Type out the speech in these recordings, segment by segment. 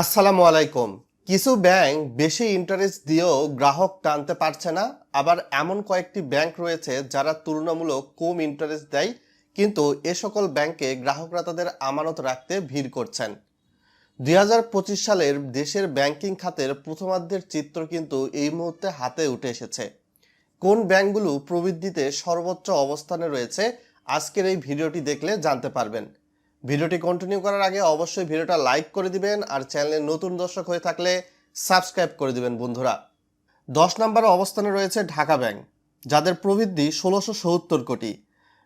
আসসালামু আলাইকুম। কিছু ব্যাংক বেশি ইন্টারেস্ট দিয়েও গ্রাহক টানতে পারছে না। আবার এমন কয়েকটি ব্যাংক রয়েছে যারা তুলনামূলক কম ইন্টারেস্ট দেয়, কিন্তু এ সকল ব্যাংকে গ্রাহকরা তাদের আমানত রাখতে ভিড় করছেন। দুই হাজার পঁচিশ সালের দেশের ব্যাংকিং খাতের প্রথমার্ধের চিত্র কিন্তু এই মুহূর্তে হাতে উঠে এসেছে। কোন ব্যাংকগুলো প্রবৃদ্ধিতে সর্বোচ্চ অবস্থানে রয়েছে, আজকের এই ভিডিওটি দেখলে জানতে পারবেন। ভিডিওটি কন্টিনিউ করার আগে অবশ্যই ভিডিওটা লাইক করে দিবেন আর চ্যানেলে নতুন দর্শক হয়ে থাকলে সাবস্ক্রাইব করে দিবেন বন্ধুরা। দশ নম্বর অবস্থানে রয়েছে ঢাকা ব্যাংক, যাদের প্রবৃদ্ধি ষোলোশো সত্তর কোটি।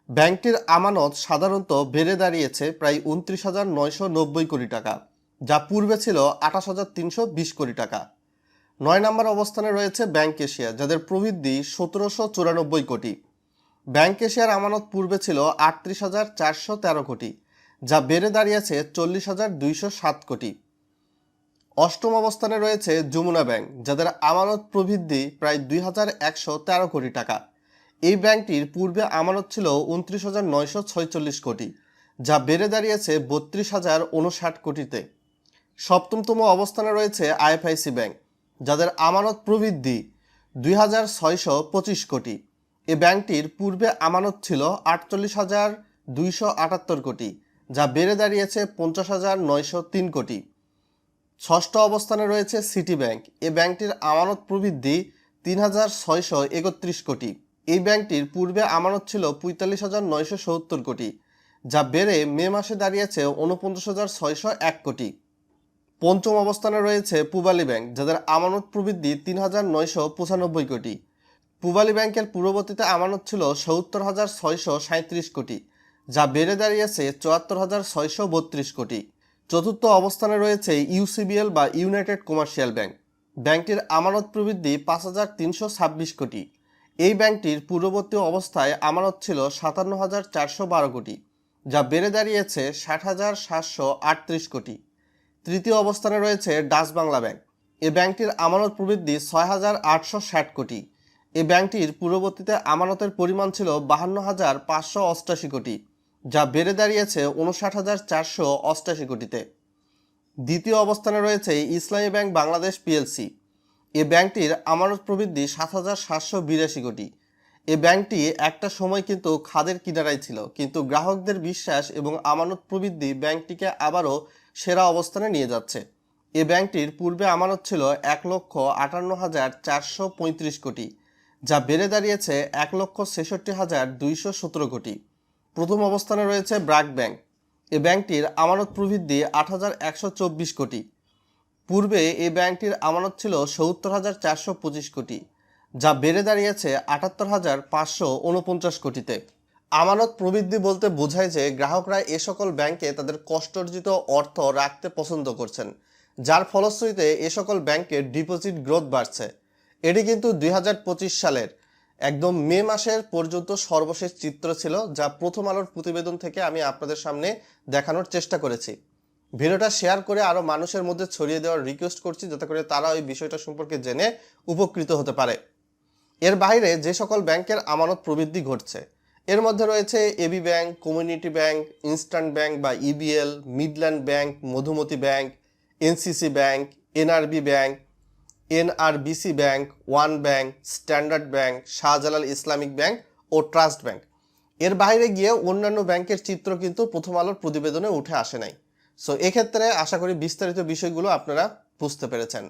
ব্যাংকটির আমানত সাধারণত বেড়ে দাঁড়িয়েছে প্রায় উনত্রিশ হাজার নয়শো নব্বই কোটি টাকা, যা পূর্বে ছিল আঠাশ হাজার তিনশো বিশ কোটি টাকা। নয় নম্বর অবস্থানে রয়েছে ব্যাংক এশিয়া যাদের প্রবৃদ্ধি সতেরোশো চুরানব্বই কোটি। ব্যাংক এশিয়ার আমানত পূর্বে ছিল আটত্রিশ হাজার চারশো তেরো কোটি। যা বেড়ে দাঁড়িয়েছে চল্লিশ হাজার দুইশো সাত কোটি। অষ্টম অবস্থানে রয়েছে যমুনা ব্যাংক, যাদের আমানত প্রবৃদ্ধি প্রায় দুই হাজার একশো তেরো কোটি টাকা। এই ব্যাংকটির পূর্বে আমানত ছিল উনত্রিশ হাজার নয়শো ছয়চল্লিশ কোটি, যা বেড়ে দাঁড়িয়েছে বত্রিশ হাজার উনষাট কোটিতে। সপ্তমতম অবস্থানে রয়েছে আইএফআইসি ব্যাংক, যাদের আমানত প্রবৃদ্ধি দুই হাজার ছয়শো পঁচিশ কোটি। এ ব্যাংকটির পূর্বে আমানত ছিল আটচল্লিশ হাজার দুইশো আটাত্তর কোটি যা বেড়ে দাঁড়িয়েছে পঞ্চাশ হাজার নয়শো তিন কোটি। ষষ্ঠ অবস্থানে রয়েছে সিটি ব্যাংক এ ব্যাংকটির আমানত প্রবৃদ্ধি তিন হাজার ছয়শো একত্রিশ কোটি। এই ব্যাংকটির পূর্বে আমানত ছিল পঁয়তাল্লিশ হাজার নয়শো সত্তর কোটি, যা বেড়ে মে মাসে দাঁড়িয়েছে উনপঞ্চাশ হাজার ছয়শো এক কোটি। পঞ্চম অবস্থানে রয়েছে পূবালী ব্যাংক, যাদের আমানত প্রবৃদ্ধি তিন হাজার নয়শো পঁচানব্বই কোটি। পূবালী ব্যাংকের পূর্ববর্তীতে আমানত ছিল সত্তর হাজার ছয়শো সাঁত্রিশ কোটি। যা বেড়ে দাঁড়িয়েছে চুয়াত্তর হাজার ছয়শো বত্রিশ কোটি। চতুর্থ অবস্থানে রয়েছে ইউসিবিএল বা ইউনাইটেড কমার্শিয়াল ব্যাংক। ব্যাংকটির আমানত প্রবৃদ্ধি পাঁচ হাজার তিনশো ছাব্বিশ কোটি। এই ব্যাংকটির পূর্ববর্তী অবস্থায় আমানত ছিল সাতান্ন হাজার চারশো বারো কোটি, যা বেড়ে দাঁড়িয়েছে ষাট হাজার সাতশো আটত্রিশ কোটি। তৃতীয় অবস্থানে রয়েছে ডাচ বাংলা ব্যাংক। এই ব্যাংকটির আমানত প্রবৃদ্ধি ছয় হাজার আটশো ষাট কোটি। এই ব্যাংকটির পূর্ববর্তীতে আমানতের পরিমাণ ছিল বাহান্ন হাজার পাঁচশো অষ্টাশি কোটি। যা বেড়ে দাঁড়িয়েছে উনষাট হাজার চারশো অষ্টাশি কোটিতে। দ্বিতীয় অবস্থানে রয়েছে ইসলামী ব্যাংক বাংলাদেশ পিএলসি এ ব্যাংকটির আমানত প্রবৃদ্ধি সাত হাজার সাতশো বিরাশি কোটি। এ ব্যাংকটি একটা সময় কিন্তু খাদের কিনারায় ছিল, কিন্তু গ্রাহকদের বিশ্বাস এবং আমানত প্রবৃদ্ধি ব্যাংকটিকে আবারও সেরা অবস্থানে নিয়ে যাচ্ছে। এ ব্যাংকটির পূর্বে আমানত ছিল এক লক্ষ আটান্ন হাজার চারশো পঁয়ত্রিশ কোটি, যা বেড়ে দাঁড়িয়েছে এক লক্ষ ছেষট্টি হাজার দুইশো সতেরো কোটি। প্রথম অবস্থানে রয়েছে ব্র্যাক ব্যাংক। এ ব্যাংকটির আমানত প্রবৃদ্ধি আট হাজার একশো চব্বিশ কোটি। পূর্বে এই ব্যাংকটির আমানত ছিল সত্তর হাজার চারশো পঁচিশ কোটি, যা বেড়ে দাঁড়িয়েছে আটাত্তর হাজার পাঁচশো উনপঞ্চাশ কোটিতে। আমানত প্রবৃদ্ধি বলতে বোঝায় যে গ্রাহকরা এ সকল ব্যাংকে তাদের কষ্টার্জিত অর্থ রাখতে পছন্দ করছেন, যার ফলশ্রুতিতে এ সকল ব্যাংকের ডিপোজিট গ্রোথ বাড়ছে। এটি কিন্তু দুই হাজার পঁচিশ সালের একদম মে মাসের পর্যন্ত সর্বশেষ চিত্র ছিল যা প্রথম আলোর প্রতিবেদন থেকে আমি আপনাদের সামনে দেখানোর চেষ্টা করেছি। ভিডিওটা শেয়ার করে আরও মানুষের মধ্যে ছড়িয়ে দেওয়ার রিকোয়েস্ট করছি যাতে করে তারা ওই বিষয়টা সম্পর্কে জেনে উপকৃত হতে পারে। এর বাইরে যে সকল ব্যাংকের আমানত প্রবৃদ্ধি ঘটছে, এর মধ্যে রয়েছে AB bank, community bank, instant bank বা EBL Midland bank, Madhumati bank NCC bank NRB bank NRBC bank, one bank, standard bank, Shahjalal Islamic bank ও ট্রাস্ট ব্যাংক। এর বাইরে গিয়ে অন্যান্য ব্যাংকের চিত্র কিন্তু প্রথম আলোর প্রতিবেদনে উঠে আসে নাই। সো এক্ষেত্রে আশা করি বিস্তারিত বিষয়গুলো আপনারা বুঝতে পেরেছেন।